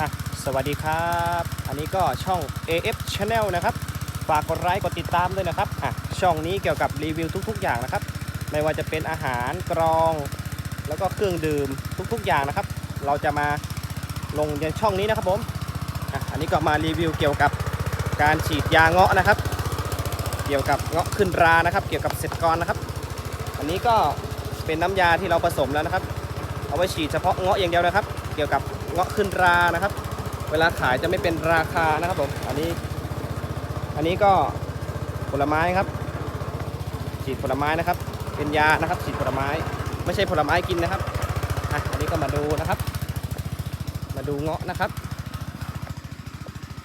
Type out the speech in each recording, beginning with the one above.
อะสวัสดีครับ อันนี้ก็ช่อง AF Channel นะครับ ฝากกดไลค์กดติดตามด้วยนะครับอะช่องนี้เกี่ยวกับรีวิวทุก ๆ อย่างนะครับ ไม่ว่าจะเป็นอาหารกรอง แล้วก็เครื่องดื่มทุก ๆ อย่างนะครับ เราจะมาลงในช่องนี้นะครับผมอะอันนี้ก็มารีวิวเกี่ยวกับการฉีดยาเงาะนะครับ เกี่ยวกับเงาะขึ้นรานะครับ เกี่ยวกับเศรษกรนะครับ อันนี้ก็เป็นน้ำยาที่เราผสมแล้วนะครับ เอาไว้ฉีดเฉพาะเงาะอย่างเดียวนะครับ เกี่ยวกับ เงาะขึ้นรานะครับ เวลาขายจะไม่เป็นราคานะครับผมอันนี้ อันนี้ก็ผลไม้ครับ ฉีดผลไม้นะครับ เป็นยานะครับ ฉีดผลไม้ ไม่ใช่ผลไม้กินนะครับอะอันนี้ก็มาดูนะครับ มาดูเงาะนะครับ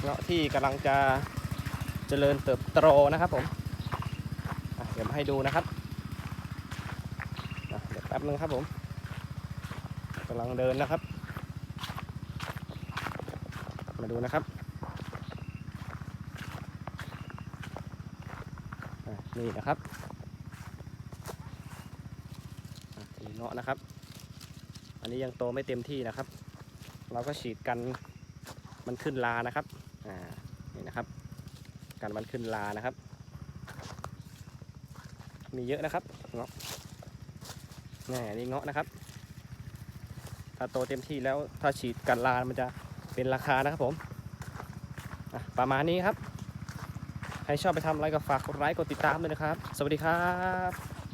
เงาะที่กำลังจะเจริญเติบโตนะครับผมเดี๋ยวมาให้ดูนะครับเดี๋ยวแป๊บนึงครับผมกำลังเดินนะครับ มาดูนะครับ นี่นะครับนี่เงาะนะครับ อันนี้ยังโตไม่เต็มที่นะครับ เราก็ฉีดกันมันขึ้นลานะครับอ่านี่นะครับกันมันขึ้นลานะครับ มีเยอะนะครับเงาะนี่นี่เงาะนะครับ ถ้าโตเต็มที่แล้วถ้าฉีดกันลามันจะ เป็นราคานะครับผมประมาณนี้ครับ ใครชอบไปทำอะไรก็ฝากกดไลค์กดติดตามด้วยนะครับ สวัสดีครับ